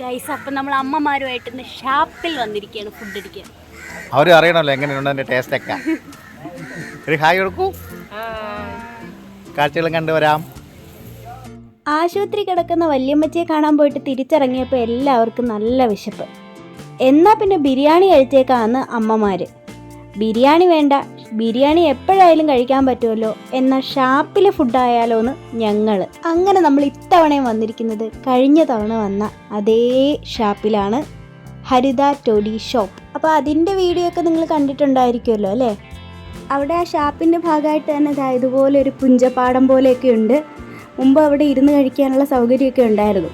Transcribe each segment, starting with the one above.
Guys അപ്പം നമ്മൾ അമ്മമാരുമായിട്ട് ഇന്ന് ഷാപ്പിൽ വന്നിരിക്കുകയാണ് ഫുഡ് അടിക്കാൻ. അവർ അറിയണമല്ലോ എങ്ങനെയുണ്ട് അതിന്റെ ടേസ്റ്റ് ഒക്കെ. ഒരു ഹായ് കൊടുക്കൂ. കാഴ്ചകളും കണ്ടുവരാം ആശുപത്രി കിടക്കുന്ന വല്യമ്മച്ചയെ കാണാൻ പോയിട്ട് തിരിച്ചിറങ്ങിയപ്പോൾ എല്ലാവർക്കും നല്ല വിശപ്പ്. എന്നാൽ പിന്നെ ബിരിയാണി കഴിച്ചേക്കാന്ന് അമ്മമാർ ബിരിയാണി വേണ്ട ബിരിയാണി എപ്പോഴായാലും കഴിക്കാൻ പറ്റുമല്ലോ എന്ന ഷാപ്പിലെ ഫുഡായാലോ എന്ന് ഞങ്ങൾ അങ്ങനെ നമ്മൾ ഇത്തവണയും വന്നിരിക്കുന്നത് കഴിഞ്ഞ തവണ വന്ന അതേ ഷാപ്പിലാണ് ഹരിത ടോഡി ഷോപ്പ്. അപ്പോൾ അതിന്റെ വീഡിയോ ഒക്കെ നിങ്ങൾ കണ്ടിട്ടുണ്ടായിരിക്കുമല്ലോ അല്ലേ? അവിടെ ആ ഷാപ്പിന്റെ ഭാഗമായിട്ട് തന്നെ ഇതുപോലെ ഒരു പുഞ്ചപ്പാടം പോലെയൊക്കെ ഉണ്ട്. മുമ്പ് അവിടെ ഇരുന്ന് കഴിക്കാനുള്ള സൗകര്യമൊക്കെ ഉണ്ടായിരുന്നു.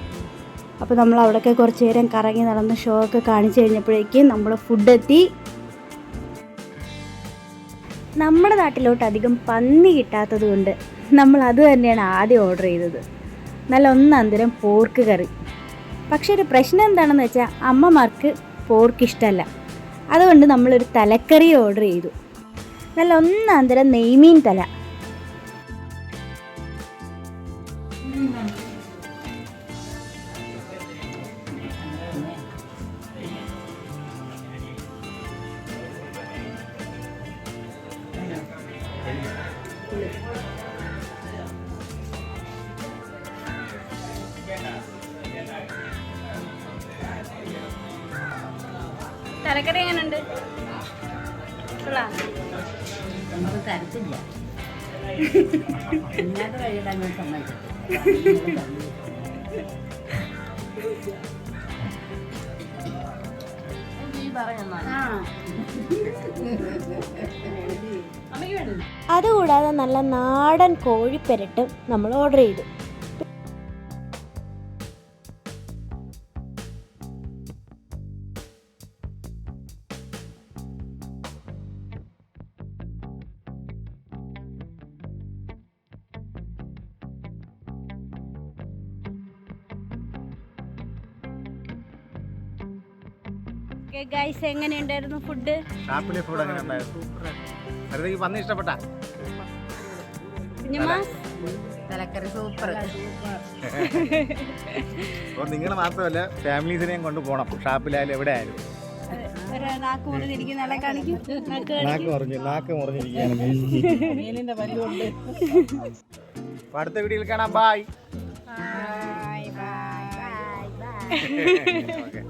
അപ്പോൾ നമ്മൾ അവിടെയൊക്കെ കുറച്ച് നേരം കറങ്ങി നടന്ന് ഷോ ഒക്കെ കാണിച്ചു കഴിഞ്ഞപ്പോഴേക്കും നമ്മൾ ഫുഡ് എത്തി നമ്മുടെ നാട്ടിലോട്ട് അധികം പന്നി കിട്ടാത്തത് കൊണ്ട് നമ്മൾ അത് തന്നെയാണ് ആദ്യം ഓർഡർ ചെയ്തത്. നല്ല ഒന്നാന്തരം പോർക്ക് കറി. പക്ഷെ ഒരു പ്രശ്നം എന്താണെന്ന് വെച്ചാൽ അമ്മമാർക്ക് പോർക്ക് ഇഷ്ടമല്ല അതുകൊണ്ട് നമ്മളൊരു തലക്കറി ഓർഡർ ചെയ്തു. നല്ല ഒന്നാന്തരം നെയ്മീൻ തല. തലക്കറി എങ്ങനെയുണ്ട് നമുക്ക് തരത്തില്ല. ഇല്ലാത്ത കഴിയിടാൻ ഞാൻ സമ്മതിക്കത്തില്ല ഈ പറയുന്ന അതുകൂടാതെ നല്ല നാടൻ കോഴിപ്പെരട്ടും നമ്മൾ ഓർഡർ ചെയ്തു. ഗൈസ് എങ്ങനെയുണ്ടായിരുന്നു ഫുഡ് ഷാപ്പിലെ ഫുഡ് എങ്ങനെ ഉണ്ടായിരുന്നു? ഹരിതയ്ക്ക് വന്ന് ഇഷ്ടപ്പെട്ട? തലക്കറി സൂപ്പർ. അപ്പോൾ നിങ്ങൾ മാത്രമല്ല ഫാമിലീസിനെയും കൊണ്ട് പോകണം ഷാപ്പിലായാലും എവിടെ ആയാലും നാക്ക് മുറിഞ്ഞു മുറിഞ്ഞിരിക്കുകയാണ് അടുത്ത വീഡിയോയിൽ കാണാം. Bye bye bye bye okay